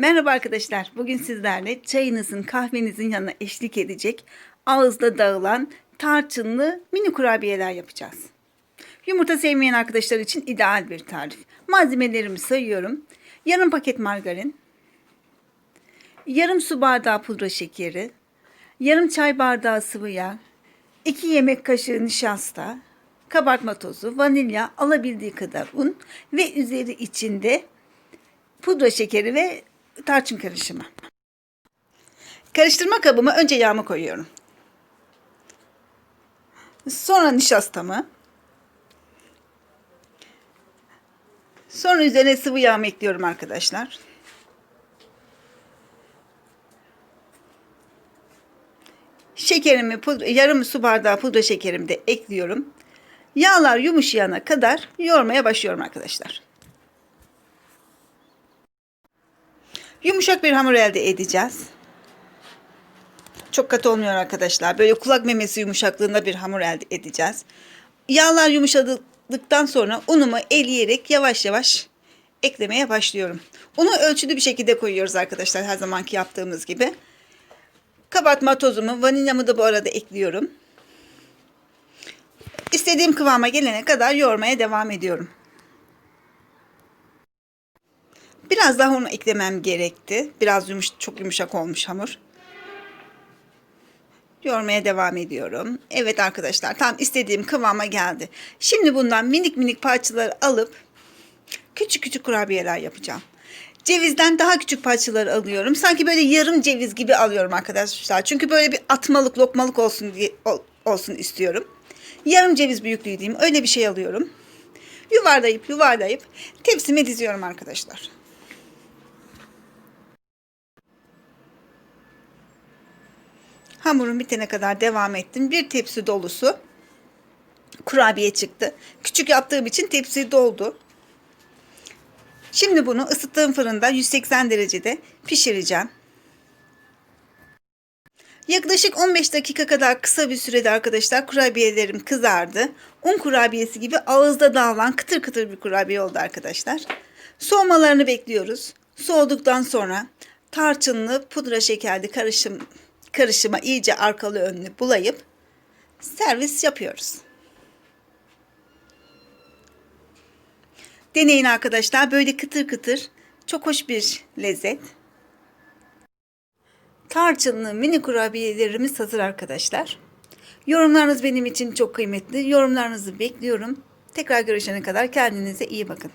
Merhaba arkadaşlar. Bugün sizlerle çayınızın, kahvenizin yanına eşlik edecek ağızda dağılan tarçınlı mini kurabiyeler yapacağız. Yumurta sevmeyen arkadaşlar için ideal bir tarif. Malzemelerimi sayıyorum. Yarım paket margarin, yarım su bardağı pudra şekeri, yarım çay bardağı sıvı yağ, 2 yemek kaşığı nişasta, kabartma tozu, vanilya, alabildiği kadar un ve üzeri içinde pudra şekeri ve tarçın karışımı. Karıştırma kabıma önce yağımı koyuyorum. Sonra nişastamı. Sonra üzerine sıvı yağımı ekliyorum arkadaşlar. Şekerimi, pudra, yarım su bardağı pudra şekerimi de ekliyorum. Yağlar yumuşayana kadar yoğurmaya başlıyorum arkadaşlar. Yumuşak bir hamur elde edeceğiz. Çok katı olmuyor arkadaşlar. Böyle kulak memesi yumuşaklığında bir hamur elde edeceğiz. Yağlar yumuşadıktan sonra unumu eleyerek yavaş yavaş eklemeye başlıyorum. Unu ölçülü bir şekilde koyuyoruz arkadaşlar her zamanki yaptığımız gibi. Kabartma tozumu, vanilyamı da bu arada ekliyorum. İstediğim kıvama gelene kadar yoğurmaya devam ediyorum. Biraz daha onu eklemem gerekti. Biraz yumuş, çok yumuşak olmuş hamur. Yoğurmaya devam ediyorum. Evet arkadaşlar tam istediğim kıvama geldi. Şimdi bundan minik minik parçalar alıp küçük küçük kurabiyeler yapacağım. Cevizden daha küçük parçalar alıyorum. Sanki böyle yarım ceviz gibi alıyorum arkadaşlar. Çünkü böyle bir atmalık lokmalık olsun diye olsun istiyorum. Yarım ceviz büyüklüğü diyeyim. Öyle bir şey alıyorum. Yuvarlayıp yuvarlayıp tepsime diziyorum arkadaşlar. Hamurum bitene kadar devam ettim. Bir tepsi dolusu kurabiye çıktı. Küçük yaptığım için tepsi doldu. Şimdi bunu ısıttığım fırında 180 derecede pişireceğim. Yaklaşık 15 dakika kadar kısa bir sürede arkadaşlar kurabiyelerim kızardı. Un kurabiyesi gibi ağızda dağılan kıtır kıtır bir kurabiye oldu arkadaşlar. Soğumalarını bekliyoruz. Soğuduktan sonra tarçınlı pudra şekerli karışım karışıma iyice arkalı önlü bulayıp servis yapıyoruz. Deneyin arkadaşlar. Böyle kıtır kıtır çok hoş bir lezzet. Tarçınlı mini kurabiyelerimiz hazır arkadaşlar. Yorumlarınız benim için çok kıymetli. Yorumlarınızı bekliyorum. Tekrar görüşene kadar kendinize iyi bakın.